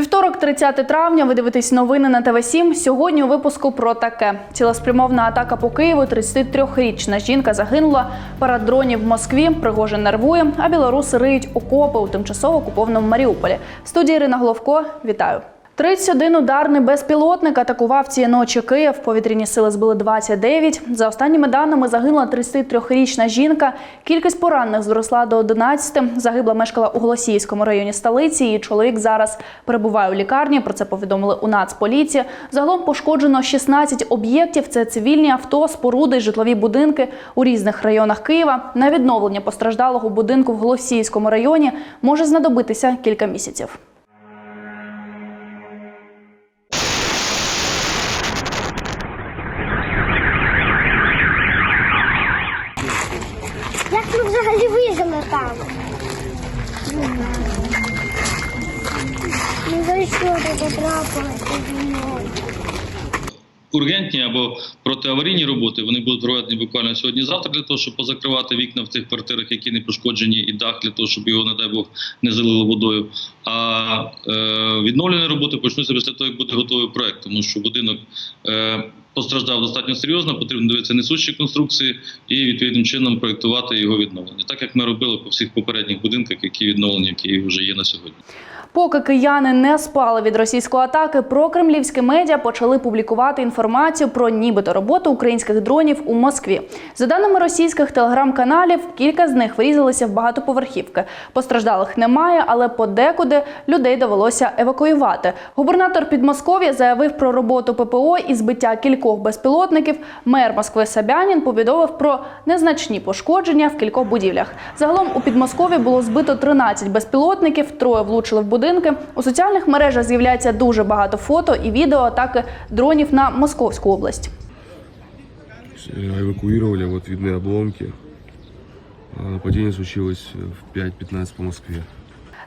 Вівторок, 30 травня, ви дивитесь новини на ТВ 7 Сьогодні у випуску про таке: цілеспрямовна атака по Києву. 33-річна жінка загинула. Парад дронів в Москві. Пригожин нервує. А білоруси риють окопи у тимчасово окупованому Маріуполі. В студії Ірина Головко. Вітаю. 31 ударний безпілотник атакував цієї ночі Київ. Повітряні сили збили 29. За останніми даними загинула 33-річна жінка. Кількість поранених зросла до 11. Загибла мешкала у Голосіївському районі столиці. Її чоловік зараз перебуває у лікарні. Про це повідомили у Нацполіції. Загалом пошкоджено 16 об'єктів. Це цивільні авто, споруди, житлові будинки у різних районах Києва. На відновлення постраждалого будинку в Голосіївському районі може знадобитися кілька місяців. Як ми взагалі вижили там? Не за що ти мною? Ургентні або протиаварійні роботи вони будуть проведені буквально сьогодні-завтра для того, щоб позакривати вікна в тих квартирах, які не пошкоджені, і дах для того, щоб його, не дай Бог, не залило водою. А е, відновлені роботи почнуться після того, як буде готовий проект, тому що будинок. Е, Постраждав достатньо серйозно, потрібно дивитися несущі конструкції і відповідним чином проектувати його відновлення, так як ми робили по всіх попередніх будинках, які відновлені, які вже є на сьогодні. Поки кияни не спали від російської атаки, прокремлівські медіа почали публікувати інформацію про нібито роботу українських дронів у Москві. За даними російських телеграм-каналів, кілька з них врізалися в багатоповерхівки. Постраждалих немає, але подекуди людей довелося евакуювати. Губернатор Підмосков'я заявив про роботу ППО і збиття кількох безпілотників. Мер Москви Собянін повідомив про незначні пошкодження в кількох будівлях. Загалом у Підмосков'ї було збито 13 безпілотників, троє влучили в будинки. У соціальних мережах з'являється дуже багато фото і відео атаки дронів на Московську область. Э, Эвакуировали, вот видны обломки. А Нападение случилось в 5.15 по Москве.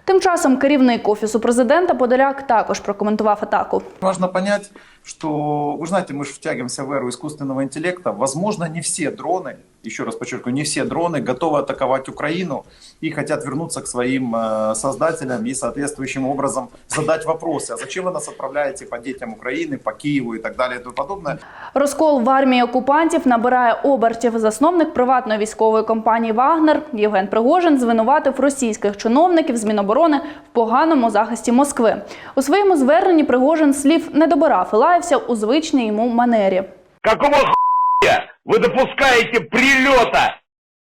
Тим часом керівник офісу президента Подоляк також прокоментував атаку. Важно понять, что, вы знаете, мы же втягиваемся в эру искусственного интеллекта. Возможно, не все дроны, еще раз подчеркиваю, не все дроны готовы атаковать Украину и хотят вернуться к своим э, создателям и соответствующим образом задать вопросы. А зачем вы нас отправляете по детям Украины, по Киеву и так далее и тому подобное? Розкол в армії окупантів набирає обертів. Засновник приватної військової компанії Вагнер Євген Пригожин звинуватив російських чиновників з Міноборони в поганому захисті Москви. У своєму зверненні Пригожин слів не добирав і лаявся у звичній йому манері. Какого хуя вы допускаете прилета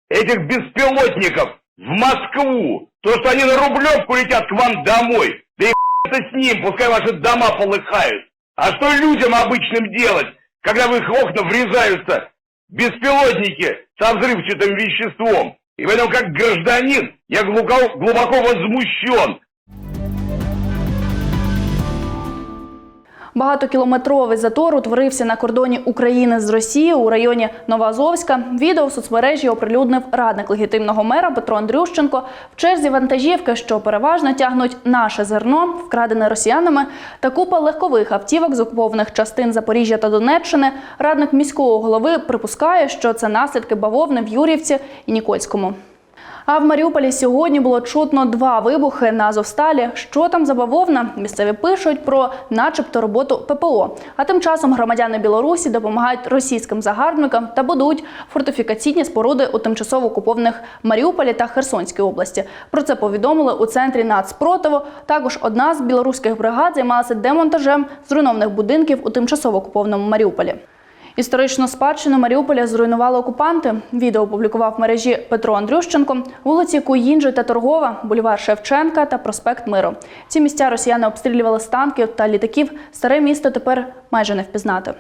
этих беспилотников в Москву? То, что они на Рублевку летят к вам домой. Да и это с ним, пускай ваши дома полыхают. А что людям обычным делать, когда в их окна врезаются беспилотники со взрывчатым веществом? И поэтому, как гражданин, я глубоко, глубоко возмущен Багатокілометровий затор утворився на кордоні України з Росією у районі Новоазовська. Відео в соцмережі оприлюднив радник легітимного мера Петро Андрющенко в черзі вантажівки, що переважно тягнуть наше зерно, вкрадене росіянами, та купа легкових автівок з окупованих частин Запоріжжя та Донеччини. Радник міського голови припускає, що це наслідки бавовни в Юрівці і Нікольському. А в Маріуполі сьогодні було чутно два вибухи на Азовсталі. Що там за бавовна? Місцеві пишуть про, начебто, роботу ППО. А тим часом громадяни Білорусі допомагають російським загарбникам та будують фортифікаційні споруди у тимчасово окупованих Маріуполі та Херсонській області. Про це повідомили у центрі нацпротиву. Також одна з білоруських бригад займалася демонтажем зруйнованих будинків у тимчасово окупованому Маріуполі. Історичну спадщину Маріуполя зруйнували окупанти. Відео опублікував в мережі Петро Андрющенко, вулиці Куїнджи та Торгова, бульвар Шевченка та проспект Миру. Ці місця росіяни обстрілювали з танків та літаків. Старе місто тепер майже не впізнати.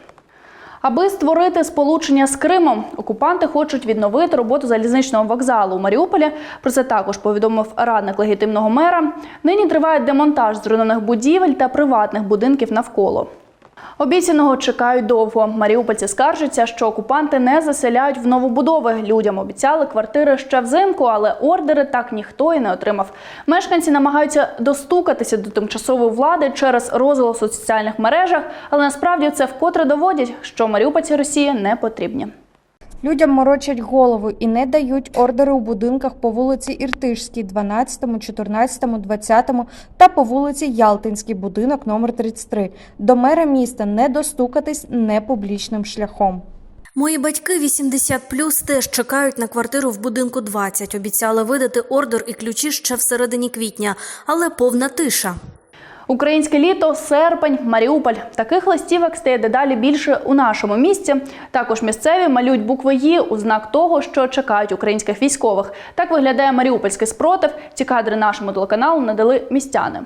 Аби створити сполучення з Кримом, окупанти хочуть відновити роботу залізничного вокзалу у Маріуполі. Про це також повідомив радник легітимного мера. Нині триває демонтаж зруйнованих будівель та приватних будинків навколо. Обіцяного чекають довго. Маріупольці скаржаться, що окупанти не заселяють в новобудови. Людям обіцяли квартири ще взимку, але ордери так ніхто і не отримав. Мешканці намагаються достукатися до тимчасової влади через розголос у соціальних мережах, але насправді це вкотре доводять, що маріупольці Росії не потрібні. Людям морочать голову і не дають ордери у будинках по вулиці Іртишській, 12, 14, 20 та по вулиці Ялтинський, будинок номер 33. До мера міста не достукатись непублічним шляхом. Мої батьки 80 теж чекають на квартиру в будинку 20. Обіцяли видати ордер і ключі ще в середині квітня, але повна тиша. Українське літо, серпень, Маріуполь. Таких листівок стає дедалі більше у нашому місті. Також місцеві малюють букви «Ї» у знак того, що чекають українських військових. Так виглядає маріупольський спротив. Ці кадри нашому телеканалу надали містяни.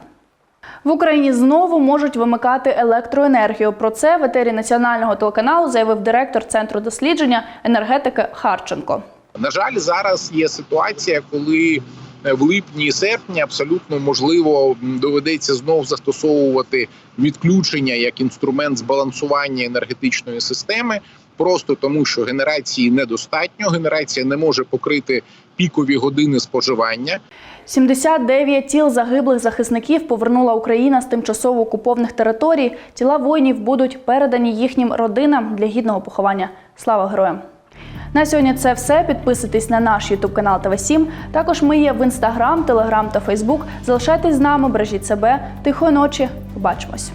В Україні знову можуть вимикати електроенергію. Про це в етері національного телеканалу заявив директор центру дослідження енергетики Харченко. На жаль, зараз є ситуація, коли в липні серпні абсолютно можливо доведеться знов застосовувати відключення як інструмент збалансування енергетичної системи, просто тому, що генерації недостатньо. Генерація не може покрити пікові години споживання. 79 тіл загиблих захисників повернула Україна з тимчасово окупованих територій. Тіла воїнів будуть передані їхнім родинам для гідного поховання. Слава героям! На сьогодні це все. Підписуйтесь на наш Ютуб канал ТВ 7 Також ми є в інстаграм, телеграм та фейсбук. Залишайтесь з нами, бережіть себе. Тихої ночі. Побачимось.